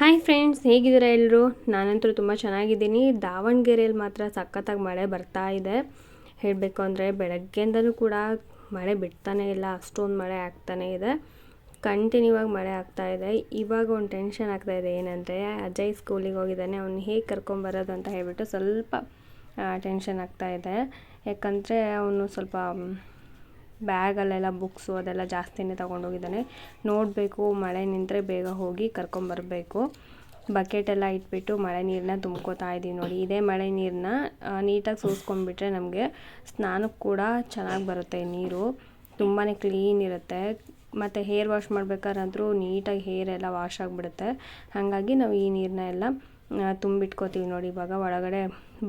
Hi friends ಹೇಗಿದ್ದೀರಾ ಎಲ್ಲರೂ ನಾನಂತೂ ತುಂಬ ಚೆನ್ನಾಗಿದ್ದೀನಿ. ದಾವಣಗೆರೆಯಲ್ಲಿ ಮಾತ್ರ ಸಖತ್ತಾಗಿ ಮಳೆ ಬರ್ತಾ ಇದೆ. ಹೇಳಬೇಕು ಅಂದರೆ ಬೆಳಗ್ಗೆಯಿಂದಲೂ ಕೂಡ ಮಳೆ ಬಿಡ್ತಾನೆ ಇಲ್ಲ, ಅಷ್ಟೊಂದು ಮಳೆ ಆಗ್ತಾನೇ ಇದೆ. ಕಂಟಿನ್ಯೂ ಆಗಿ ಮಳೆ ಆಗ್ತಾ ಇದೆ. ಇವಾಗ ಒಂದು ಟೆನ್ಷನ್ ಆಗ್ತಾ ಇದೆ. ಏನಂದರೆ ಅಜಯ್ ಸ್ಕೂಲಿಗೆ ಹೋಗಿದ್ದಾನೆ. ಅವ್ನು ಹೇಗೆ ಕರ್ಕೊಂಬರೋದು ಅಂತ ಹೇಳಿಬಿಟ್ಟು ಸ್ವಲ್ಪ ಟೆನ್ಷನ್ ಆಗ್ತಾ ಇದೆ. ಯಾಕಂದರೆ ಅವನು ಸ್ವಲ್ಪ ಬ್ಯಾಗಲ್ಲೆಲ್ಲ ಬುಕ್ಸು ಅದೆಲ್ಲ ಜಾಸ್ತಿನೇ ತೊಗೊಂಡೋಗಿದ್ದಾನೆ. ನೋಡಬೇಕು, ಮಳೆ ನಿಂತರೆ ಬೇಗ ಹೋಗಿ ಕರ್ಕೊಂಬರಬೇಕು. ಬಕೆಟೆಲ್ಲ ಇಟ್ಬಿಟ್ಟು ಮಳೆ ನೀರನ್ನ ತುಂಬ್ಕೋತಾ ಇದ್ದೀವಿ ನೋಡಿ. ಇದೇ ಮಳೆ ನೀರನ್ನ ನೀಟಾಗಿ ಸೋಸ್ಕೊಂಡ್ಬಿಟ್ರೆ ನಮಗೆ ಸ್ನಾನಕ್ಕೆ ಕೂಡ ಚೆನ್ನಾಗಿ ಬರುತ್ತೆ ನೀರು. ತುಂಬಾ ಕ್ಲೀನ್ ಇರುತ್ತೆ. ಮತ್ತು ಹೇರ್ ವಾಶ್ ಮಾಡ್ಬೇಕಾದ್ರಂತೂ ನೀಟಾಗಿ ಹೇರ್ ಎಲ್ಲ ವಾಶ್ ಆಗಿಬಿಡುತ್ತೆ. ಹಾಗಾಗಿ ನಾವು ಈ ನೀರನ್ನ ಎಲ್ಲ ತುಂಬಿಟ್ಕೋತೀವಿ ನೋಡಿ. ಇವಾಗ ಒಳಗಡೆ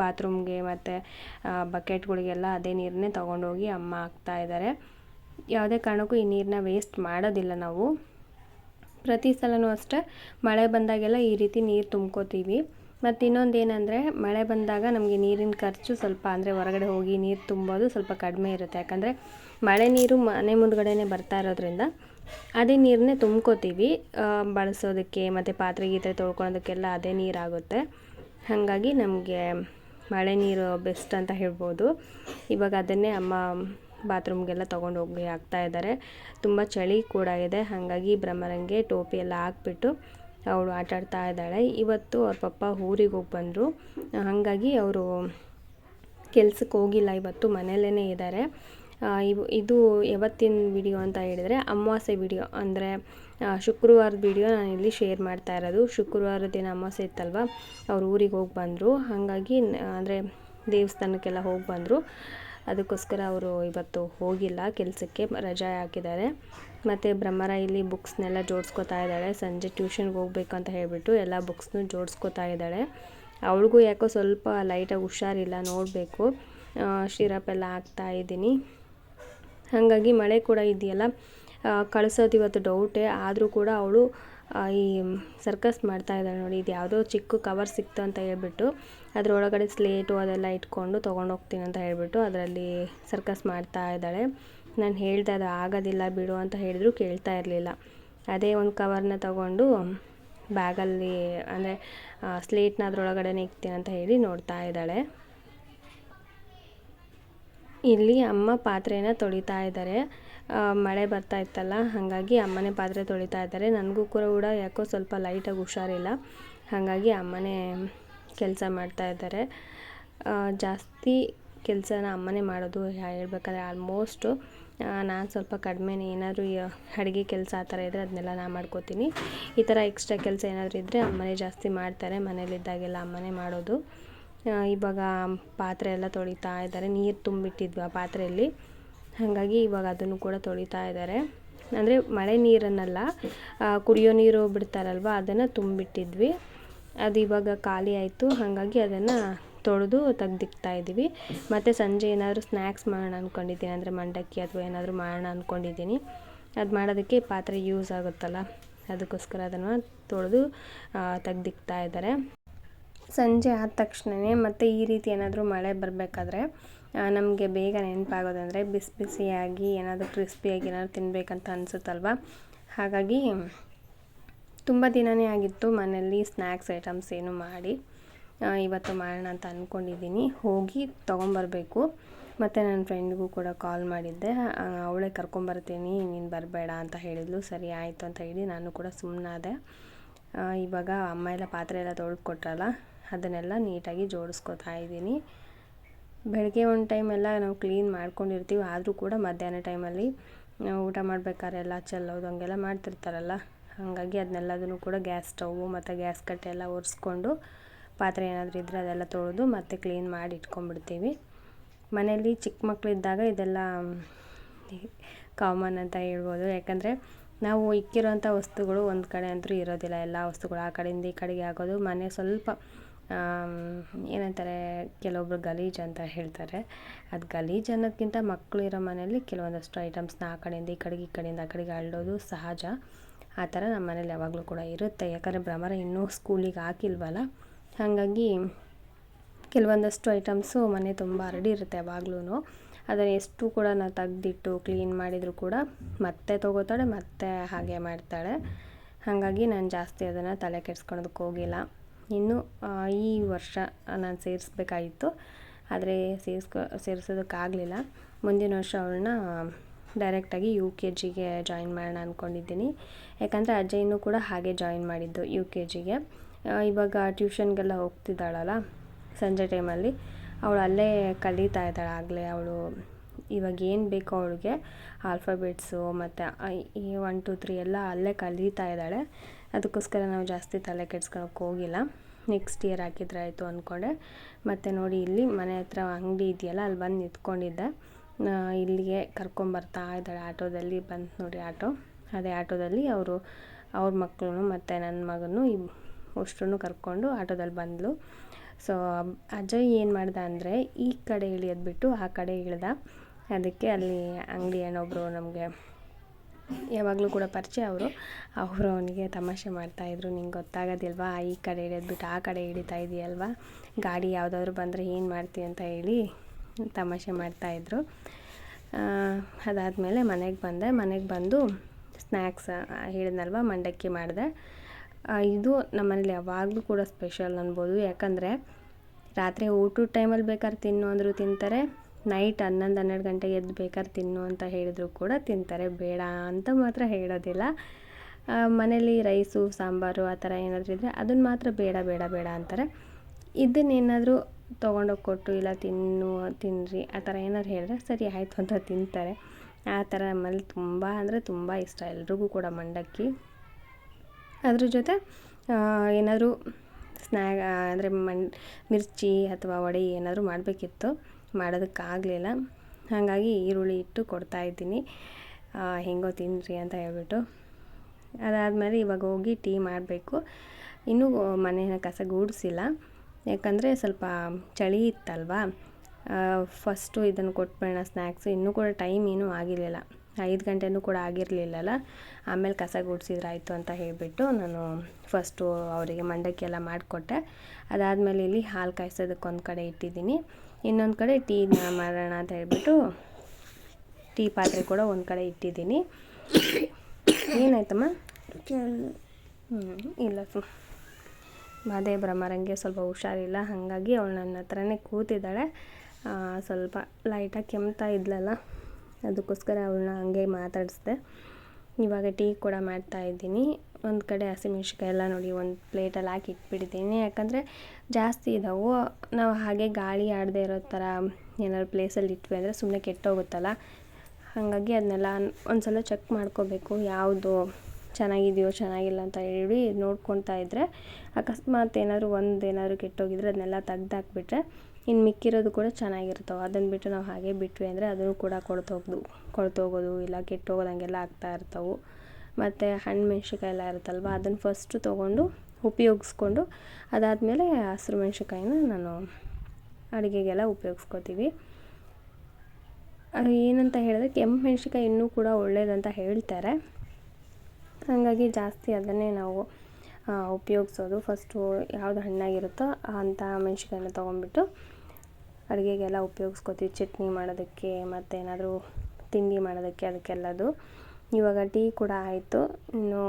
ಬಾತ್ರೂಮ್ಗೆ ಮತ್ತು ಬಕೆಟ್ಗಳಿಗೆಲ್ಲ ಅದೇ ನೀರನ್ನೇ ತೊಗೊಂಡೋಗಿ ಅಮ್ಮ ಹಾಕ್ತಾ ಇದ್ದಾರೆ ಯಾವುದೇ ಕಾರಣಕ್ಕೂ ಈ ನೀರನ್ನ ವೇಸ್ಟ್ ಮಾಡೋದಿಲ್ಲ ನಾವು. ಪ್ರತಿ ಸಲವೂ ಅಷ್ಟೇ, ಮಳೆ ಬಂದಾಗೆಲ್ಲ ಈ ರೀತಿ ನೀರು ತುಂಬ್ಕೋತೀವಿ. ಮತ್ತು ಇನ್ನೊಂದು ಏನಂದರೆ, ಮಳೆ ಬಂದಾಗ ನಮಗೆ ನೀರಿನ ಖರ್ಚು ಸ್ವಲ್ಪ ಅಂದರೆ ಹೊರಗಡೆ ಹೋಗಿ ನೀರು ತುಂಬೋದು ಸ್ವಲ್ಪ ಕಡಿಮೆ ಇರುತ್ತೆ. ಯಾಕಂದರೆ ಮಳೆ ನೀರು ಮನೆ ಮುಂದ್ಗಡೆನೇ ಬರ್ತಾ ಇರೋದ್ರಿಂದ ಅದೇ ನೀರನ್ನೇ ತುಂಬ್ಕೋತೀವಿ. ಬಳಸೋದಕ್ಕೆ ಮತ್ತು ಪಾತ್ರೆ ಗೀತ್ರೆ ತೊಳ್ಕೊಳೋದಕ್ಕೆಲ್ಲ ಅದೇ ನೀರಾಗುತ್ತೆ. ಹಾಗಾಗಿ ನಮಗೆ ಮಳೆ ನೀರು ಬೆಸ್ಟ್ ಅಂತ ಹೇಳ್ಬೋದು. ಇವಾಗ ಅದನ್ನೇ ಅಮ್ಮ ಬಾತ್ರೂಮ್ಗೆಲ್ಲ ತೊಗೊಂಡು ಹೋಗಿ ಹಾಕ್ತಾ ಇದ್ದಾರೆ. ತುಂಬ ಚಳಿ ಕೂಡ ಇದೆ. ಹಾಗಾಗಿ ಬ್ರಹ್ಮರಂಗೆ ಟೋಪಿ ಎಲ್ಲ ಹಾಕ್ಬಿಟ್ಟು ಅವಳು ಆಟಾಡ್ತಾ ಇದ್ದಾಳೆ. ಇವತ್ತು ಅವ್ರ ಪಪ್ಪ ಊರಿಗೆ ಹೋಗಿ ಬಂದರು. ಹಾಗಾಗಿ ಅವರು ಕೆಲ್ಸಕ್ಕೆ ಹೋಗಿಲ್ಲ. ಇವತ್ತು ಮನೆಯಲ್ಲೇ ಇದ್ದಾರೆ. ಇದು ಯಾವತ್ತಿನ ವಿಡಿಯೋ ಅಂತ ಹೇಳಿದರೆ ಅಮಾವಾಸ್ಯೆ ವಿಡಿಯೋ ಅಂದರೆ ಶುಕ್ರವಾರದ ವಿಡಿಯೋ ನಾನು ಇಲ್ಲಿ ಶೇರ್ ಮಾಡ್ತಾ ಇರೋದು. ಶುಕ್ರವಾರ ದಿನ ಅಮಾವಾಸ್ಯೆ ಇತ್ತಲ್ವ? ಅವ್ರು ಊರಿಗೆ ಹೋಗಿ ಬಂದರು. ಹಾಗಾಗಿ ಅಂದರೆ ದೇವಸ್ಥಾನಕ್ಕೆಲ್ಲ ಹೋಗಿ ಬಂದರು. ಅದಕ್ಕೋಸ್ಕರ ಅವರು ಇವತ್ತು ಹೋಗಿಲ್ಲ. ಕೆಲಸಕ್ಕೆ ರಜೆ ಹಾಕಿದ್ದಾರೆ. ಮತ್ತು ಬ್ರಹ್ಮರ ಇಲ್ಲಿ ಬುಕ್ಸ್ನೆಲ್ಲ ಜೋಡಿಸ್ಕೊತಾ ಇದ್ದಾಳೆ. ಸಂಜೆ ಟ್ಯೂಷನ್ಗೆ ಹೋಗಬೇಕು ಅಂತ ಹೇಳಿಬಿಟ್ಟು ಎಲ್ಲ ಬುಕ್ಸ್ನೂ ಜೋಡಿಸ್ಕೊತಾ ಇದ್ದಾಳೆ. ಅವಳಿಗೂ ಯಾಕೋ ಸ್ವಲ್ಪ ಲೈಟಾಗಿ ಹುಷಾರಿಲ್ಲ. ನೋಡಬೇಕು. ಶಿರಪ್ ಎಲ್ಲ ಹಾಕ್ತಾ ಇದ್ದೀನಿ. ಹಾಗಾಗಿ ಮಳೆ ಕೂಡ ಇದೆಯಲ್ಲ. ಕಳಿಸೋದು ಇವತ್ತು ಡೌಟೇ. ಆದರೂ ಕೂಡ ಅವಳು ಈ ಸರ್ಕಸ್ ಮಾಡ್ತಾ ಇದ್ದಾಳೆ ನೋಡಿ. ಇದು ಯಾವುದೋ ಚಿಕ್ಕ ಕವರ್ ಸಿಕ್ತು ಅಂತ ಹೇಳ್ಬಿಟ್ಟು, ಅದರೊಳಗಡೆ ಸ್ಲೇಟು ಅದೆಲ್ಲ ಇಟ್ಕೊಂಡು ತೊಗೊಂಡೋಗ್ತೀನಿ ಅಂತ ಹೇಳ್ಬಿಟ್ಟು ಅದರಲ್ಲಿ ಸರ್ಕಸ್ ಮಾಡ್ತಾ ಇದ್ದಾಳೆ. ನಾನು ಹೇಳ್ತಾ ಅದು ಆಗೋದಿಲ್ಲ ಬಿಡು ಅಂತ ಹೇಳಿದ್ರು ಕೇಳ್ತಾ ಇರಲಿಲ್ಲ. ಅದೇ ಒಂದು ಕವರ್ನ ತಗೊಂಡು ಬ್ಯಾಗಲ್ಲಿ ಅಂದರೆ ಸ್ಲೇಟ್ನ ಅದರೊಳಗಡೆ ಇಕ್ತೀನಿ ಅಂತ ಹೇಳಿ ನೋಡ್ತಾ ಇದ್ದಾಳೆ. ಇಲ್ಲಿ ಅಮ್ಮ ಪಾತ್ರೆನ ತೊಳಿತಾ ಇದ್ದಾರೆ. ಮಳೆ ಬರ್ತಾ ಇತ್ತಲ್ಲ, ಹಾಗಾಗಿ ಅಮ್ಮನೇ ಪಾತ್ರೆ ತೊಳಿತಾ ಇದ್ದಾರೆ. ನನಗೂ ಕೂಡ ಯಾಕೋ ಸ್ವಲ್ಪ ಲೈಟಾಗಿ ಹುಷಾರಿಲ್ಲ. ಹಾಗಾಗಿ ಅಮ್ಮನೇ ಕೆಲಸ ಮಾಡ್ತಾ ಇದ್ದಾರೆ. ಜಾಸ್ತಿ ಕೆಲಸನ ಅಮ್ಮನೇ ಮಾಡೋದು ಹೇಳ್ಬೇಕಾದ್ರೆ ಆಲ್ಮೋಸ್ಟು ನಾನು ಸ್ವಲ್ಪ ಕಡಿಮೆ ಏನಾದರೂ ಅಡುಗೆ ಕೆಲಸ ಆ ಥರ ಇದ್ದರೆ ಅದನ್ನೆಲ್ಲ ನಾನು ಮಾಡ್ಕೋತೀನಿ. ಈ ಥರ ಎಕ್ಸ್ಟ್ರಾ ಕೆಲಸ ಏನಾದರೂ ಇದ್ದರೆ ಅಮ್ಮನೇ ಜಾಸ್ತಿ ಮಾಡ್ತಾರೆ. ಮನೇಲಿದ್ದಾಗೆಲ್ಲ ಅಮ್ಮನೇ ಮಾಡೋದು. ಇವಾಗ ಪಾತ್ರೆ ಎಲ್ಲ ತೊಳಿತಾ ಇದ್ದಾರೆ. ನೀರು ತುಂಬಿಟ್ಟಿದ್ವಿ ಆ ಪಾತ್ರೆಯಲ್ಲಿ. ಹಾಗಾಗಿ ಇವಾಗ ಅದನ್ನು ಕೂಡ ತೊಳಿತಾ ಇದ್ದಾರೆ. ಅಂದರೆ ಮಳೆ ನೀರನ್ನೆಲ್ಲ ಕುಡಿಯೋ ನೀರು ಬಿಡ್ತಾರಲ್ವ, ಅದನ್ನು ತುಂಬಿಟ್ಟಿದ್ವಿ. ಅದು ಇವಾಗ ಖಾಲಿ ಆಯಿತು. ಹಾಗಾಗಿ ಅದನ್ನು ತೊಳೆದು ತೆಗ್ದಿಕ್ತಾ ಇದ್ದೀವಿ. ಮತ್ತು ಸಂಜೆ ಏನಾದರೂ ಸ್ನ್ಯಾಕ್ಸ್ ಮಾಡೋಣ ಅಂದ್ಕೊಂಡಿದ್ದೀನಿ ಅಂದರೆ ಮಂಡಕ್ಕಿ ಅಥವಾ ಏನಾದರೂ ಮಾಡೋಣ ಅಂದ್ಕೊಂಡಿದ್ದೀನಿ ಅದು ಮಾಡೋದಕ್ಕೆ ಪಾತ್ರೆ ಯೂಸ್ ಆಗುತ್ತಲ್ಲ. ಅದಕ್ಕೋಸ್ಕರ ಅದನ್ನು ತೊಳೆದು ತೆಗ್ದಿಕ್ತಾ ಇದ್ದಾರೆ. ಸಂಜೆ ಆದ ತಕ್ಷಣವೇ ಮತ್ತು ಈ ರೀತಿ ಏನಾದರೂ ಮಳೆ ಬರಬೇಕಾದ್ರೆ ನಮಗೆ ಬೇಗ ನೆನಪಾಗೋದಂದರೆ ಬಿಸಿ ಬಿಸಿಯಾಗಿ ಏನಾದರೂ ಕ್ರಿಸ್ಪಿಯಾಗಿ ಏನಾದರೂ ತಿನ್ನಬೇಕಂತ ಅನಿಸುತ್ತಲ್ವ? ಹಾಗಾಗಿ ತುಂಬ ದಿನವೇ ಆಗಿತ್ತು ಮನೆಯಲ್ಲಿ ಸ್ನ್ಯಾಕ್ಸ್ ಐಟಮ್ಸ್ ಏನು ಮಾಡಿ ಇವತ್ತು ಮಾಡೋಣ ಅಂತ ಅಂದ್ಕೊಂಡಿದ್ದೀನಿ ಹೋಗಿ ತೊಗೊಂಬರ್ಬೇಕು. ಮತ್ತು ನನ್ನ ಫ್ರೆಂಡ್ಗೂ ಕೂಡ ಕಾಲ್ ಮಾಡಿದ್ದೆ. ಅವಳೇ ಕರ್ಕೊಂಬರ್ತೀನಿ, ನೀನು ಬರಬೇಡ ಅಂತ ಹೇಳಿದ್ಲು. ಸರಿ, ಆಯಿತು ಅಂತ ಹೇಳಿ ನಾನು ಕೂಡ ಸುಮ್ಮನಾದೆ ಇವಾಗ ಅಮ್ಮ ಎಲ್ಲ ಪಾತ್ರೆ ಎಲ್ಲ ತೊಳ್ಕೊಟ್ರಲ್ಲ ಕೊಟ್ರಲ್ಲ ಅದನ್ನೆಲ್ಲ ನೀಟಾಗಿ ಜೋಡಿಸ್ಕೊತಾ ಇದ್ದೀನಿ. ಬೆಳಗ್ಗೆ ಒಂದು ಟೈಮೆಲ್ಲ ನಾವು ಕ್ಲೀನ್ ಮಾಡ್ಕೊಂಡಿರ್ತೀವಿ, ಆದರೂ ಕೂಡ ಮಧ್ಯಾಹ್ನ ಟೈಮಲ್ಲಿ ಊಟ ಮಾಡಬೇಕಾದ್ರೆಲ್ಲ ಚೆಲ್ಲೋದು, ಹಂಗೆಲ್ಲ ಮಾಡ್ತಿರ್ತಾರಲ್ಲ. ಹಾಗಾಗಿ ಅದನ್ನೆಲ್ಲದನ್ನು ಕೂಡ ಗ್ಯಾಸ್ ಸ್ಟೌವು ಮತ್ತು ಗ್ಯಾಸ್ ಕಟ್ಟೆ ಎಲ್ಲ ಒರೆಸ್ಕೊಂಡು ಪಾತ್ರೆ ಏನಾದರೂ ಇದ್ದರೆ ಅದೆಲ್ಲ ತೊಳೆದು ಮತ್ತೆ ಕ್ಲೀನ್ ಮಾಡಿ ಇಟ್ಕೊಂಡ್ಬಿಡ್ತೀವಿ. ಮನೆಯಲ್ಲಿ ಚಿಕ್ಕ ಮಕ್ಕಳಿದ್ದಾಗ ಇದೆಲ್ಲ ಕಾಮನ್ ಅಂತ ಹೇಳ್ಬೋದು. ಯಾಕಂದರೆ ನಾವು ಇಕ್ಕಿರೋಂಥ ವಸ್ತುಗಳು ಒಂದು ಕಡೆ ಅಂತೂ ಇರೋದಿಲ್ಲ. ಎಲ್ಲ ವಸ್ತುಗಳು ಆ ಕಡೆಯಿಂದ ಈ ಕಡೆಗೆ ಆಗೋದು. ಮನೆ ಸ್ವಲ್ಪ ಏನಂತಾರೆ, ಕೆಲವೊಬ್ರು ಗಲೀಜು ಅಂತ ಹೇಳ್ತಾರೆ. ಅದು ಗಲೀಜು ಅನ್ನೋದಕ್ಕಿಂತ ಮಕ್ಕಳು ಇರೋ ಮನೆಯಲ್ಲಿ ಕೆಲವೊಂದಷ್ಟು ಐಟಮ್ಸ್ನ ಆ ಕಡೆಯಿಂದ, ಈ ಕಡೆಗೆ, ಈ ಕಡೆಯಿಂದ, ಆ ಕಡೆಗೆ ಅಳ್ಳೋದು ಸಹಜ. ಆ ಥರ ನಮ್ಮ ಮನೇಲಿ ಯಾವಾಗಲೂ ಕೂಡ ಇರುತ್ತೆ. ಯಾಕಂದರೆ ಭ್ರಮರ ಇನ್ನೂ ಸ್ಕೂಲಿಗೆ ಹಾಕಿಲ್ವಲ್ಲ? ಹಾಗಾಗಿ ಕೆಲವೊಂದಷ್ಟು ಐಟಮ್ಸು ಮನೆ ತುಂಬ ಹರಡಿರುತ್ತೆ ಯಾವಾಗ್ಲೂ ಅದನ್ನು ಎಷ್ಟು ಕೂಡ ನಾವು ತೆಗ್ದಿಟ್ಟು ಕ್ಲೀನ್ ಮಾಡಿದರೂ ಕೂಡ ಮತ್ತೆ ತೊಗೋತಾಳೆ, ಮತ್ತೆ ಹಾಗೆ ಮಾಡ್ತಾಳೆ. ಹಾಗಾಗಿ ನಾನು ಜಾಸ್ತಿ ಅದನ್ನು ತಲೆ ಕೆಡ್ಸ್ಕೊಳೋದಕ್ಕೆ ಹೋಗಿಲ್ಲ. ಇನ್ನು ಈ ವರ್ಷ ನಾನು ಸೇರಿಸ್ಬೇಕಾಗಿತ್ತು. ಆದರೆ ಸೇರಿಸ್ಕೊ, ಸೇರಿಸೋದಕ್ಕಾಗಲಿಲ್ಲ. ಮುಂದಿನ ವರ್ಷ ಅವಳನ್ನ ಡೈರೆಕ್ಟಾಗಿ ಯು ಕೆ ಜಿಗೆ ಜಾಯಿನ್ ಮಾಡೋಣ ಅಂದ್ಕೊಂಡಿದ್ದೀನಿ ಯಾಕಂದರೆ ಅಜಯ್ನೂ ಕೂಡ ಹಾಗೆ ಜಾಯಿನ್ ಮಾಡಿದ್ದು ಯು ಕೆ ಜಿಗೆ ಇವಾಗ ಟ್ಯೂಷನ್ಗೆಲ್ಲ ಹೋಗ್ತಿದ್ದಾಳಲ್ಲ, ಸಂಜೆ ಟೈಮಲ್ಲಿ ಅವಳು ಅಲ್ಲೇ ಕಲಿತಾ ಇದ್ದಾಳೆ ಆಗಲೇ. ಅವಳು ಇವಾಗ ಏನು ಬೇಕೋ ಅವಳಿಗೆ ಆಲ್ಫಾಬೆಟ್ಸು ಮತ್ತು ಈ ಒನ್ ಟು ತ್ರೀ ಎಲ್ಲ ಅಲ್ಲೇ ಕಲಿತಾ ಇದ್ದಾಳೆ. ಅದಕ್ಕೋಸ್ಕರ ನಾವು ಜಾಸ್ತಿ ತಲೆ ಕೆಡ್ಸ್ಕೊಳಕ್ಕೆ ಹೋಗಿಲ್ಲ. ನೆಕ್ಸ್ಟ್ ಇಯರ್ ಹಾಕಿದ್ರೆ ಆಯಿತು ಅಂದ್ಕೊಂಡೆ ಮತ್ತು ನೋಡಿ, ಇಲ್ಲಿ ಮನೆ ಹತ್ರ ಅಂಗಡಿ ಇದೆಯಲ್ಲ, ಅಲ್ಲಿ ಬಂದು ನಿಂತ್ಕೊಂಡಿದ್ದೆ. ಇಲ್ಲಿಗೆ ಕರ್ಕೊಂಬರ್ತಾ ಇದ್ದಾಳೆ ಆಟೋದಲ್ಲಿ ಬಂತು ನೋಡಿ ಆಟೋ. ಅದೇ ಆಟೋದಲ್ಲಿ ಅವರು, ಅವ್ರ ಮಕ್ಕಳು ಮತ್ತು ನನ್ನ ಮಗನೂ ಇಬ್ ಅಷ್ಟನ್ನು ಕರ್ಕೊಂಡು ಆಟೋದಲ್ಲಿ ಬಂದಳು ಸೊ ಅಜಯ್ ಏನು ಮಾಡ್ದೆ ಅಂದರೆ, ಈ ಕಡೆ ಇಳಿಯೋದು ಬಿಟ್ಟು ಆ ಕಡೆ ಇಳ್ದ. ಅದಕ್ಕೆ ಅಲ್ಲಿ ಅಂಗಡಿ ಏನೊಬ್ಬರು ನಮಗೆ ಯಾವಾಗಲೂ ಕೂಡ ಪರಿಚಯ ಅವರು. ಅವರು ಅವನಿಗೆ ತಮಾಷೆ ಮಾಡ್ತಾಯಿದ್ರು ನಿಂಗೆ ಗೊತ್ತಾಗೋದಿಲ್ವಾ? ಈ ಕಡೆ ಇಳಿಯೋದ್ಬಿಟ್ಟು ಆ ಕಡೆ ಹಿಡಿತಾ ಇದೆಯಲ್ವಾ? ಗಾಡಿ ಯಾವುದಾದ್ರೂ ಬಂದರೆ ಏನು ಮಾಡ್ತೀಯ ಅಂತ ಹೇಳಿ ತಮಾಷೆ ಮಾಡ್ತಾಯಿದ್ರು ಅದಾದಮೇಲೆ ಮನೆಗೆ ಬಂದೆ. ಮನೆಗೆ ಬಂದು ಸ್ನ್ಯಾಕ್ಸ್ ಹೇಳಿದ್ನಲ್ವ, ಮಂಡಕ್ಕಿ ಮಾಡಿದೆ. ಇದು ನಮ್ಮನೇಲಿ ಯಾವಾಗಲೂ ಕೂಡ ಸ್ಪೆಷಲ್ ಅನ್ಬೋದು. ಯಾಕಂದರೆ ರಾತ್ರಿ ಊಟದ ಟೈಮಲ್ಲಿ ಬೇಕಾದ್ರೆ ತಿನ್ನು ಅಂದರೂ ತಿಂತಾರೆ. ನೈಟ್ ಹನ್ನೊಂದು, ಹನ್ನೆರಡು ಗಂಟೆಗೆ ಎದ್ದು ಬೇಕಾದ್ರೆ ತಿನ್ನು ಅಂತ ಹೇಳಿದರೂ ಕೂಡ ತಿಂತಾರೆ. ಬೇಡ ಅಂತ ಮಾತ್ರ ಹೇಳೋದಿಲ್ಲ. ಮನೇಲಿ ರೈಸು, ಸಾಂಬಾರು ಆ ಥರ ಏನಾದರೂ ಇದ್ದರೆ ಅದನ್ನು ಮಾತ್ರ ಬೇಡ ಬೇಡ ಬೇಡ ಅಂತಾರೆ. ಇದನ್ನೇನಾದರೂ ತೊಗೊಂಡೋಗಿ ಕೊಟ್ಟು ಇಲ್ಲ ತಿನ್ನು ತಿನ್ನಿರಿ ಆ ಥರ ಏನಾದ್ರು ಹೇಳಿದ್ರೆ ಸರಿ ಆಯಿತು ಅಂತ ತಿಂತಾರೆ. ಆ ಥರ ನಮ್ಮಲ್ಲಿ ತುಂಬ ಅಂದರೆ ತುಂಬ ಇಷ್ಟ ಎಲ್ರಿಗೂ ಕೂಡ ಮಂಡಕ್ಕಿ. ಅದ್ರ ಜೊತೆ ಏನಾದರೂ ಸ್ನ್ಯಾ ಅಂದರೆ ಮಣ್, ಮಿರ್ಚಿ ಅಥವಾ ವಡೆ ಏನಾದರೂ ಮಾಡಬೇಕಿತ್ತು. ಮಾಡೋದಕ್ಕಾಗಲಿಲ್ಲ. ಹಾಗಾಗಿ ಈರುಳ್ಳಿ ಇಟ್ಟು ಕೊಡ್ತಾಯಿದ್ದೀನಿ ಹೆಂಗೋ ತಿನ್ನಿರಿ ಅಂತ ಹೇಳ್ಬಿಟ್ಟು. ಅದಾದಮೇಲೆ ಇವಾಗ ಹೋಗಿ ಟೀ ಮಾಡಬೇಕು. ಇನ್ನೂ ಮನೆಯ ಕಸ ಗೂಡಿಸಿಲ್ಲ. ಯಾಕಂದರೆ ಸ್ವಲ್ಪ ಚಳಿ ಇತ್ತಲ್ವಾ? ಫಸ್ಟು ಇದನ್ನು ಕೊಟ್ಬಿಡೋಣ ಸ್ನ್ಯಾಕ್ಸು ಇನ್ನೂ ಕೂಡ ಟೈಮ್ ಏನೂ ಆಗಿರಲಿಲ್ಲ. ಐದು ಗಂಟೆನೂ ಕೂಡ ಆಗಿರಲಿಲ್ಲಲ್ಲ. ಆಮೇಲೆ ಕಸ ಗುಡಿಸಿದ್ರಾಯಿತು ಅಂತ ಹೇಳಿಬಿಟ್ಟು ನಾನು ಫಸ್ಟು ಅವರಿಗೆ ಮಂಡಕ್ಕಿ ಎಲ್ಲ ಮಾಡಿಕೊಟ್ಟೆ. ಅದಾದಮೇಲೆ ಇಲ್ಲಿ ಹಾಲು ಕಾಯಿಸೋದಕ್ಕೆ ಒಂದು ಕಡೆ ಇಟ್ಟಿದ್ದೀನಿ. ಇನ್ನೊಂದು ಕಡೆ ಟೀನ ಮಾಡೋಣ ಅಂತ ಹೇಳ್ಬಿಟ್ಟು ಟೀ ಪಾತ್ರೆ ಕೂಡ ಒಂದು ಕಡೆ ಇಟ್ಟಿದ್ದೀನಿ. ಏನಾಯ್ತಮ್ಮ? ಇಲ್ಲ ಸು ಅದೇ ಬ್ರಹ್ಮರಂಗೆ ಸ್ವಲ್ಪ ಹುಷಾರಿಲ್ಲ, ಹಾಗಾಗಿ ಅವಳು ನನ್ನ ಹತ್ರನೇ ಕೂತಿದ್ದಾಳೆ. ಸ್ವಲ್ಪ ಲೈಟಾಗಿ ಕೆಮ್ತಾ ಇದ್ಲಲ್ಲ, ಅದಕ್ಕೋಸ್ಕರ ಅವಳನ್ನ ಹಂಗೆ ಮಾತಾಡಿಸ್ದೆ. ಇವಾಗ ಟೀ ಕೂಡ ಮಾಡ್ತಾ ಇದ್ದೀನಿ. ಒಂದು ಕಡೆ ಹಸಿಮೆಣ್ಸಿಕಾಯಿ ಎಲ್ಲ ನೋಡಿ ಒಂದು ಪ್ಲೇಟಲ್ಲಿ ಹಾಕಿ ಇಟ್ಬಿಟ್ಟಿದ್ದೀನಿ ಯಾಕಂದರೆ ಜಾಸ್ತಿ ಇದ್ದಾವೆ ನಾವು ಹಾಗೆ ಗಾಳಿ ಆಡದೇ ಇರೋ ಥರ ಏನಾದ್ರು ಪ್ಲೇಸಲ್ಲಿ ಇಟ್ವಿ ಅಂದರೆ ಸುಮ್ಮನೆ ಕೆಟ್ಟೋಗುತ್ತಲ್ಲ. ಹಾಗಾಗಿ ಅದನ್ನೆಲ್ಲ ಒಂದು ಸಲ ಚೆಕ್ ಮಾಡ್ಕೋಬೇಕು. ಯಾವುದು ಚೆನ್ನಾಗಿದೆಯೋ ಚೆನ್ನಾಗಿಲ್ಲ ಅಂತ ಹೇಳಿ ನೋಡ್ಕೊತಾ ಇದ್ದರೆ ಅಕಸ್ಮಾತ್ ಏನಾದರೂ ಒಂದು ಏನಾದರೂ ಕೆಟ್ಟೋಗಿದ್ರೆ ಅದನ್ನೆಲ್ಲ ತೆಗ್ದಾಕ್ಬಿಟ್ರೆ ಇನ್ನು ಮಿಕ್ಕಿರೋದು ಕೂಡ ಚೆನ್ನಾಗಿರ್ತವೆ. ಅದನ್ನು ಬಿಟ್ಟು ನಾವು ಹಾಗೆ ಬಿಟ್ವಿ ಅಂದರೆ ಅದನ್ನು ಕೂಡ ಕೊಳ್ತೋಗ್ದು ಕೊಳ್ತೋಗೋದು ಇಲ್ಲ ಕೆಟ್ಟೋಗೋದಂಗೆಲ್ಲ ಆಗ್ತಾ ಇರ್ತವೆ. ಮತ್ತು ಹಣ್ಣು ಮೆಣ್ಸಿನ್ಕಾಯಿ ಎಲ್ಲ ಇರುತ್ತಲ್ವ, ಅದನ್ನು ಫಸ್ಟು ತೊಗೊಂಡು ಉಪಯೋಗಿಸ್ಕೊಂಡು ಅದಾದಮೇಲೆ ಹಸಿರು ಮೆಣ್ಸಿನ್ಕಾಯಿನ ನಾನು ಅಡುಗೆಗೆಲ್ಲ ಉಪಯೋಗಿಸ್ಕೊತೀವಿ. ಅದು ಏನಂತ ಹೇಳಿದ್ರೆ ಕೆಂಪು ಮೆಣ್ಸಿನ್ಕಾಯಿ ಇನ್ನೂ ಕೂಡ ಒಳ್ಳೇದಂತ ಹೇಳ್ತಾರೆ. ಹಾಗಾಗಿ ಜಾಸ್ತಿ ಅದನ್ನೇ ನಾವು ಉಪಯೋಗಿಸೋದು. ಫಸ್ಟು ಯಾವುದು ಹಣ್ಣಾಗಿರುತ್ತೋ ಅಂಥ ಮೆಣ್ಸಿನ್ಕಾಯಿನ ತೊಗೊಂಡ್ಬಿಟ್ಟು ಅಡುಗೆಗೆಲ್ಲ ಉಪಯೋಗಿಸ್ಕೊತೀವಿ. ಚಟ್ನಿ ಮಾಡೋದಕ್ಕೆ ಮತ್ತು ಏನಾದರೂ ತಿಂಡಿ ಮಾಡೋದಕ್ಕೆ ಅದಕ್ಕೆಲ್ಲದು. ಇವಾಗ ಟೀ ಕೂಡ ಆಯಿತು. ಇನ್ನು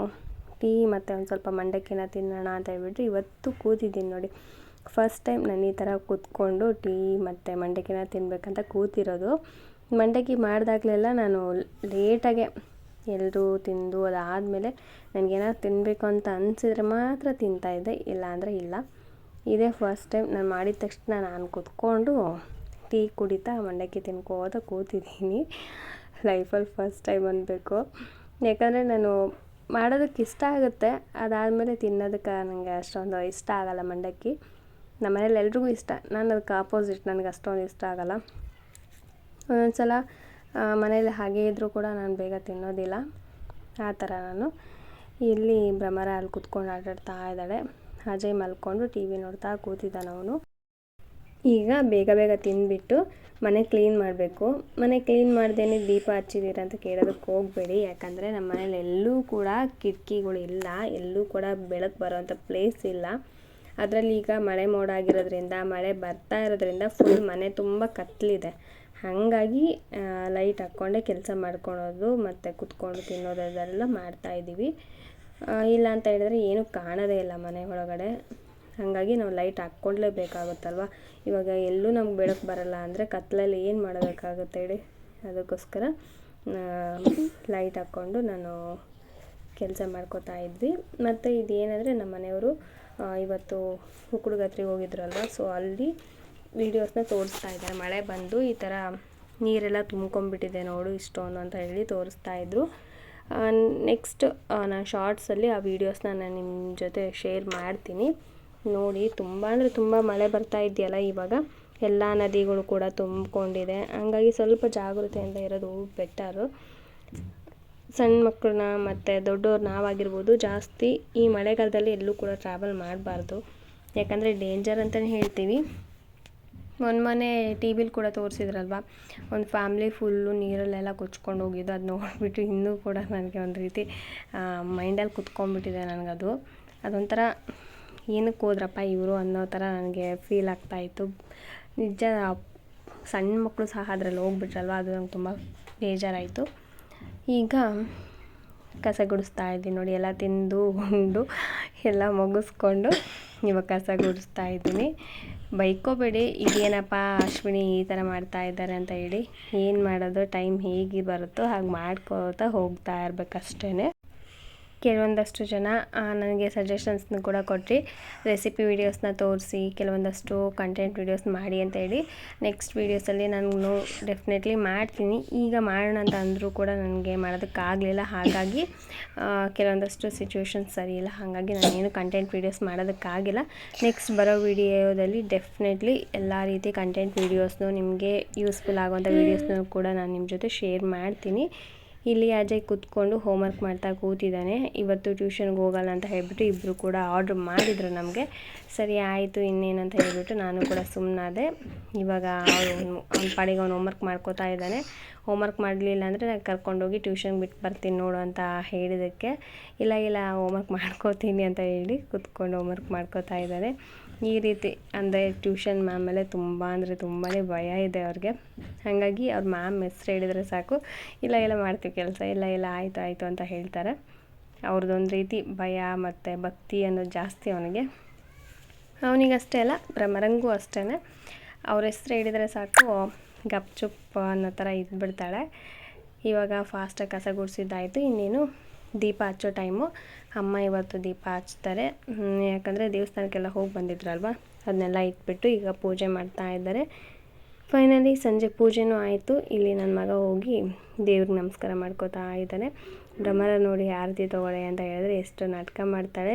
ಟೀ ಮತ್ತು ಒಂದು ಸ್ವಲ್ಪ ಮಂಡಕ್ಕಿನ ತಿನ್ನೋಣ ಅಂತ ಹೇಳ್ಬಿಟ್ಟು ಇವತ್ತು ಕೂತಿದ್ದೀನಿ ನೋಡಿ. ಫಸ್ಟ್ ಟೈಮ್ ನಾನು ಈ ಥರ ಕೂತ್ಕೊಂಡು ಟೀ ಮತ್ತು ಮಂಡಕ್ಕಿನ ತಿನ್ನಬೇಕಂತ ಕೂತಿರೋದು. ಮಂಡಕ್ಕಿ ಮಾಡಿದಾಗಲೆಲ್ಲ ನಾನು ಲೇಟಾಗೆ ಎಲ್ಲರೂ ತಿಂದು ಅದಾದಮೇಲೆ ನನಗೇನಾದ್ರು ತಿನ್ನಬೇಕು ಅಂತ ಅನಿಸಿದ್ರೆ ಮಾತ್ರ ತಿಂತಾಯಿದ್ದೆ ಇಲ್ಲ ಅಂದರೆ ಇಲ್ಲ. ಇದೇ ಫಸ್ಟ್ ಟೈಮ್ ನಾನು ಮಾಡಿದ ತಕ್ಷಣ ನಾನು ಕೂತ್ಕೊಂಡು ಟೀ ಕುಡಿತಾ ಮಂಡಕ್ಕಿ ತಿನ್ಕೋತ ಕೂತಿದ್ದೀನಿ. ಲೈಫಲ್ಲಿ ಫಸ್ಟ್ ಟೈಮ್ ಅನ್ನಬೇಕು ಯಾಕಂದರೆ ನಾನು ಮಾಡೋದಕ್ಕೆ ಇಷ್ಟ ಆಗುತ್ತೆ. ಅದಾದಮೇಲೆ ತಿನ್ನೋದಕ್ಕೆ ನನಗೆ ಅಷ್ಟೊಂದು ಇಷ್ಟ ಆಗಲ್ಲ ಮಂಡಕ್ಕಿ. ನಮ್ಮ ಮನೇಲಿ ಎಲ್ರಿಗೂ ಇಷ್ಟ. ನಾನು ಅದಕ್ಕೆ ಆಪೋಸಿಟ್ ನನಗೆ ಅಷ್ಟೊಂದು ಇಷ್ಟ ಆಗಲ್ಲ. ಒಂದೊಂದು ಸಲ ಮನೇಲಿ ಹಾಗೆ ಇದ್ದರೂ ಕೂಡ ನಾನು ಬೇಗ ತಿನ್ನೋದಿಲ್ಲ. ಆ ಥರ ನಾನು. ಇಲ್ಲಿ ಭ್ರಮರ ಅಲ್ಲಿ ಕುತ್ಕೊಂಡು ಆಟಾಡ್ತಾ ಇದ್ದಾಳೆ. ಅಜಯ್ ಮಲ್ಕೊಂಡು ಟಿ ವಿ ನೋಡ್ತಾ ಕೂತಿದ್ದಾನೆ ಅವನು. ಈಗ ಬೇಗ ಬೇಗ ತಿಂದ್ಬಿಟ್ಟು ಮನೆ ಕ್ಲೀನ್ ಮಾಡಬೇಕು. ಮನೆ ಕ್ಲೀನ್ ಮಾಡ್ದೇನೆ ದೀಪ ಹಚ್ಚಿದ್ದೀರ ಅಂತ ಕೇಳೋದಕ್ಕೆ ಹೋಗಬೇಡಿ. ಯಾಕಂದರೆ ನಮ್ಮ ಮನೇಲಿ ಎಲ್ಲೂ ಕೂಡ ಕಿಟಕಿಗಳು ಇಲ್ಲ. ಎಲ್ಲೂ ಕೂಡ ಬೆಳಕು ಬರೋವಂಥ ಪ್ಲೇಸ್ ಇಲ್ಲ. ಅದರಲ್ಲಿ ಈಗ ಮಳೆ ಮೋಡ ಆಗಿರೋದ್ರಿಂದ, ಮಳೆ ಬರ್ತಾ ಇರೋದ್ರಿಂದ ಫುಲ್ ಮನೆ ತುಂಬ ಕತ್ತಲಿದೆ ಹಾಗಾಗಿ ಲೈಟ್ ಹಾಕ್ಕೊಂಡೆ ಕೆಲಸ ಮಾಡ್ಕೊಳೋದು ಮತ್ತು ಕುತ್ಕೊಂಡು ತಿನ್ನೋದು ಅದೆಲ್ಲ ಮಾಡ್ತಾಯಿದ್ದೀವಿ ಇಲ್ಲ ಅಂತ ಹೇಳಿದ್ರೆ ಏನೂ ಕಾಣೋದೇ ಇಲ್ಲ ಮನೆ ಒಳಗಡೆ. ಹಾಗಾಗಿ ನಾವು ಲೈಟ್ ಹಾಕ್ಕೊಡ್ಲೇಬೇಕಾಗುತ್ತಲ್ವ ಇವಾಗ ಎಲ್ಲೂ ನಮ್ಗೆ ಬೆಳಕು ಬರಲ್ಲ ಅಂದರೆ ಕತ್ತಲಲ್ಲಿ ಏನು ಮಾಡಬೇಕಾಗುತ್ತೆ ಹೇಳಿ? ಅದಕ್ಕೋಸ್ಕರ ಲೈಟ್ ಹಾಕ್ಕೊಂಡು ನಾನು ಕೆಲಸ ಮಾಡ್ಕೋತಾ ಇದ್ವಿ. ಮತ್ತು ಇದೇನಂದರೆ ನಮ್ಮ ಮನೆಯವರು ಇವತ್ತು ಹುಕ್ಕುಡುಗತ್ರಿಗೆ ಹೋಗಿದ್ರಲ್ವ? ಸೊ ಅಲ್ಲಿ ವೀಡಿಯೋಸ್ನ ತೋರಿಸ್ತಾ ಇದ್ದಾರೆ. ಮಳೆ ಬಂದು ಈ ಥರ ನೀರೆಲ್ಲ ತುಂಬ್ಕೊಂಡ್ಬಿಟ್ಟಿದೆ ನೋಡು ಇಷ್ಟೊಂದು ಅಂತ ಹೇಳಿ ತೋರಿಸ್ತಾ ಇದ್ದರು ನೆಕ್ಸ್ಟ್ ನಾನು ಶಾರ್ಟ್ಸಲ್ಲಿ ಆ ವೀಡಿಯೋಸ್ನ ನಾನು ನಿಮ್ಮ ಜೊತೆ ಶೇರ್ ಮಾಡ್ತೀನಿ. ನೋಡಿ, ತುಂಬ ಅಂದರೆ ತುಂಬ ಮಳೆ ಬರ್ತಾ ಇದೆಯಲ್ಲ ಇವಾಗ. ಎಲ್ಲ ನದಿಗಳು ಕೂಡ ತುಂಬಿಕೊಂಡಿದೆ. ಹಂಗಾಗಿ ಸ್ವಲ್ಪ ಜಾಗೃತೆಯಿಂದ ಇರೋದು ಬೆಟರು ಸಣ್ಣ ಮಕ್ಕಳನ್ನ ಮತ್ತು ದೊಡ್ಡವ್ರು ನಾವಾಗಿರ್ಬೋದು ಜಾಸ್ತಿ ಈ ಮಳೆಗಾಲದಲ್ಲಿ ಎಲ್ಲೂ ಕೂಡ ಟ್ರಾವೆಲ್ ಮಾಡಬಾರ್ದು. ಯಾಕಂದರೆ ಡೇಂಜರ್ ಅಂತಲೇ ಹೇಳ್ತೀವಿ. ಒಂದು ಮೊನ್ನೆ ಟಿ ವಿಲಿ ಕೂಡ ತೋರಿಸಿದ್ರಲ್ವ? ಒಂದು ಫ್ಯಾಮ್ಲಿ ಫುಲ್ಲು ನೀರಲ್ಲೆಲ್ಲ ಕೊಚ್ಕೊಂಡು ಹೋಗಿದ್ದು ಅದು ನೋಡಿಬಿಟ್ಟು ಇನ್ನೂ ಕೂಡ ನನಗೆ ಒಂದು ರೀತಿ ಮೈಂಡಲ್ಲಿ ಕುತ್ಕೊಂಡ್ಬಿಟ್ಟಿದೆ ನನಗದು. ಅದೊಂಥರ ಏನಕ್ಕೆ ಹೋದ್ರಪ್ಪ ಇವರು ಅನ್ನೋ ಥರ ನನಗೆ ಫೀಲ್ ಆಗ್ತಾಯಿತ್ತು. ನಿಜ ಸಣ್ಣ ಮಕ್ಕಳು ಸಹ ಅದರಲ್ಲಿ ಹೋಗ್ಬಿಟ್ರಲ್ವ, ಅದು ನಂಗೆ ತುಂಬ ಬೇಜಾರಾಯಿತು. ಈಗ ಕಸ ಗುಡಿಸ್ತಾ ಇದ್ದೀನಿ ನೋಡಿ, ಎಲ್ಲ ತಿಂದು ಉಂಡು, ಎಲ್ಲ ಮುಗಿಸ್ಕೊಂಡು ಇವಾಗ ಕಸ ಗುಡಿಸ್ತಾ ಇದ್ದೀನಿ. ಬೈಕೋಬೇಡಿ, ಇದೇನಪ್ಪ ಅಶ್ವಿನಿ ಈ ಥರ ಮಾಡ್ತಾ ಇದ್ದಾರೆ ಅಂತ ಹೇಳಿ, ಏನು ಮಾಡೋದು ಟೈಮ್ ಹೇಗೆ ಬರುತ್ತೋ ಹಾಗೆ ಮಾಡ್ಕೋತಾ ಹೋಗ್ತಾ ಇರ್ಬೇಕಷ್ಟೇ ಕೆಲವೊಂದಷ್ಟು ಜನ ನನಗೆ ಸಜೆಷನ್ಸ್ನ ಕೂಡ ಕೊಟ್ರಿ. ರೆಸಿಪಿ ವೀಡಿಯೋಸ್ನ ತೋರಿಸಿ, ಕೆಲವೊಂದಷ್ಟು ಕಂಟೆಂಟ್ ವೀಡಿಯೋಸ್ ಮಾಡಿ ಅಂತ ಹೇಳಿ. ನೆಕ್ಸ್ಟ್ ವೀಡಿಯೋಸಲ್ಲಿ ನಾನು ಡೆಫಿನೆಟ್ಲಿ ಮಾಡ್ತೀನಿ. ಈಗ ಮಾಡೋಣ ಅಂತ ಅಂದರೂ ಕೂಡ ನನಗೆ ಮಾಡೋದಕ್ಕಾಗಲಿಲ್ಲ. ಹಾಗಾಗಿ ಕೆಲವೊಂದಷ್ಟು ಸಿಚುವೇಶನ್ಸ್ ಸರಿ ಇಲ್ಲ. ಹಾಗಾಗಿ ನಾನೇನು ಕಂಟೆಂಟ್ ವೀಡಿಯೋಸ್ ಮಾಡೋದಕ್ಕಾಗಿಲ್ಲ. ನೆಕ್ಸ್ಟ್ ಬರೋ ವೀಡಿಯೋದಲ್ಲಿ ಡೆಫಿನೆಟ್ಲಿ ಎಲ್ಲ ರೀತಿ ಕಂಟೆಂಟ್ ವೀಡಿಯೋಸ್ನು ನಿಮಗೆ ಯೂಸ್ಫುಲ್ ಆಗುವಂಥ ವೀಡಿಯೋಸ್ನೂ ಕೂಡ ನಾನು ನಿಮ್ಮ ಜೊತೆ ಶೇರ್ ಮಾಡ್ತೀನಿ. ಇಲ್ಲಿ ಅಜಯ್ ಕೂತ್ಕೊಂಡು ಹೋಮ್ವರ್ಕ್ ಮಾಡ್ತಾ ಕೂತಿದ್ದಾನೆ. ಇವತ್ತು ಟ್ಯೂಷನ್ಗೆ ಹೋಗಲ್ಲ ಅಂತ ಹೇಳ್ಬಿಟ್ಟು ಇಬ್ಬರು ಕೂಡ ಆರ್ಡ್ರ್ ಮಾಡಿದರು ನಮಗೆ. ಸರಿ, ಆಯಿತು ಇನ್ನೇನಂತ ಹೇಳ್ಬಿಟ್ಟು ನಾನು ಕೂಡ ಸುಮ್ಮನಾದೆ ಇವಾಗ ಅವನು ಅವ್ನ ಪಾಡಿಗೆ ಅವ್ನು ಹೋಮ್ವರ್ಕ್ ಮಾಡ್ಕೋತಾ ಇದ್ದಾನೆ. ಹೋಮ್ವರ್ಕ್ ಮಾಡಲಿಲ್ಲ ಅಂದರೆ ನಾನು ಕರ್ಕೊಂಡೋಗಿ ಟ್ಯೂಷನ್ಗೆ ಬಿಟ್ಟು ಬರ್ತೀನಿ ನೋಡು ಅಂತ ಹೇಳಿದ್ದಕ್ಕೆ ಇಲ್ಲ ಇಲ್ಲ ಹೋಮ್ವರ್ಕ್ ಮಾಡ್ಕೋತೀನಿ ಅಂತ ಹೇಳಿ ಕೂತ್ಕೊಂಡು ಹೋಮ್ವರ್ಕ್ ಮಾಡ್ಕೋತಾ ಇದ್ದಾರೆ. ಈ ರೀತಿ ಅಂದರೆ ಟ್ಯೂಷನ್ ಮ್ಯಾಮ್ ಮೇಲೆ ತುಂಬ ಅಂದರೆ ತುಂಬಾ ಭಯ ಇದೆ ಅವ್ರಿಗೆ. ಹಾಗಾಗಿ ಅವ್ರ ಮ್ಯಾಮ್ ಹೆಸ್ರು ಹೇಳಿದರೆ ಸಾಕು. ಇಲ್ಲ ಇಲ್ಲ, ಮಾಡ್ತೀವಿ ಕೆಲಸ. ಇಲ್ಲ ಇಲ್ಲ, ಆಯಿತು ಆಯಿತು ಅಂತ ಹೇಳ್ತಾರೆ. ಅವ್ರದ್ದೊಂದು ರೀತಿ ಭಯ ಮತ್ತು ಭಕ್ತಿ ಅನ್ನೋದು ಜಾಸ್ತಿ ಅವನಿಗೆ. ಅವನಿಗಷ್ಟೇ ಅಲ್ಲ ಭ್ರಮರಂಗೂ ಅಷ್ಟೇ ಅವ್ರ ಹೆಸ್ರು ಹೇಳಿದರೆ ಸಾಕು. ಗಪ್ ಚುಪ್ ಅನ್ನೋ ಥರ ಇದ್ಬಿಡ್ತಾಳೆ ಇವಾಗ ಫಾಸ್ಟಾಗಿ ಕಸ ಗುಡಿಸಿದ್ದಾಯಿತು. ಇನ್ನೇನು ದೀಪ ಹಚ್ಚೋ ಟೈಮು ಅಮ್ಮ ಇವತ್ತು ದೀಪ ಹಚ್ತಾರೆ. ಯಾಕಂದರೆ ದೇವಸ್ಥಾನಕ್ಕೆಲ್ಲ ಹೋಗಿ ಬಂದಿದ್ರಲ್ವ? ಅದನ್ನೆಲ್ಲ ಇಟ್ಬಿಟ್ಟು ಈಗ ಪೂಜೆ ಮಾಡ್ತಾ ಇದ್ದಾರೆ. ಫೈನಲಿ ಸಂಜೆ ಪೂಜೆನೂ ಆಯಿತು. ಇಲ್ಲಿ ನನ್ನ ಮಗ ಹೋಗಿ ದೇವ್ರಿಗೆ ನಮಸ್ಕಾರ ಮಾಡ್ಕೋತಾ ಇದ್ದಾನೆ. ಭ್ರಮರ ನೋಡಿ ಆರತಿ ತೊಗೊಳ್ಳೆ ಅಂತ ಹೇಳಿದ್ರೆ ಎಷ್ಟು ನಾಟಕ ಮಾಡ್ತಾಳೆ.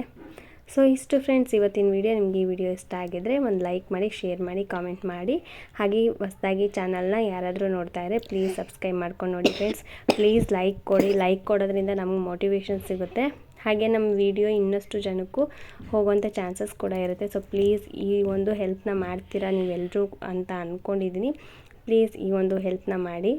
ಸೊ ಇಷ್ಟು ಫ್ರೆಂಡ್ಸ್ ಇವತ್ತಿನ ವಿಡಿಯೋ ನಿಮಗೆ ಈ ವಿಡಿಯೋ ಇಷ್ಟ ಆಗಿದ್ರೆ ಒಂದು ಲೈಕ್ ಮಾಡಿ ಶೇರ್ ಮಾಡಿ ಕಾಮೆಂಟ್ ಮಾಡಿ. ಹಾಗೆ ಹೊಸದಾಗಿ ಚಾನಲ್ನ ಯಾರಾದರೂ ನೋಡ್ತಾ ಇದ್ದರೆ ಪ್ಲೀಸ್ ಸಬ್ಸ್ಕ್ರೈಬ್ ಮಾಡ್ಕೊಂಡು ನೋಡಿ ಫ್ರೆಂಡ್ಸ್ ಪ್ಲೀಸ್ ಲೈಕ್ ಕೊಡಿ. ಲೈಕ್ ಕೊಡೋದ್ರಿಂದ ನಮಗೆ ಮೋಟಿವೇಶನ್ ಸಿಗುತ್ತೆ. ಹಾಗೆ ನಮ್ಮ ವಿಡಿಯೋ ಇನ್ನಷ್ಟು ಜನಕ್ಕೂ ಹೋಗುವಂಥ ಚಾನ್ಸಸ್ ಕೂಡ ಇರುತ್ತೆ. ಸೊ ಪ್ಲೀಸ್ ಈ ಒಂದು ಹೆಲ್ಪ್ನ ಮಾಡ್ತೀರಾ ನೀವೆಲ್ಲರೂ ಅಂತ ಅಂದ್ಕೊಂಡಿದ್ದೀನಿ ಪ್ಲೀಸ್ ಈ ಒಂದು ಹೆಲ್ಪ್ನ ಮಾಡಿ.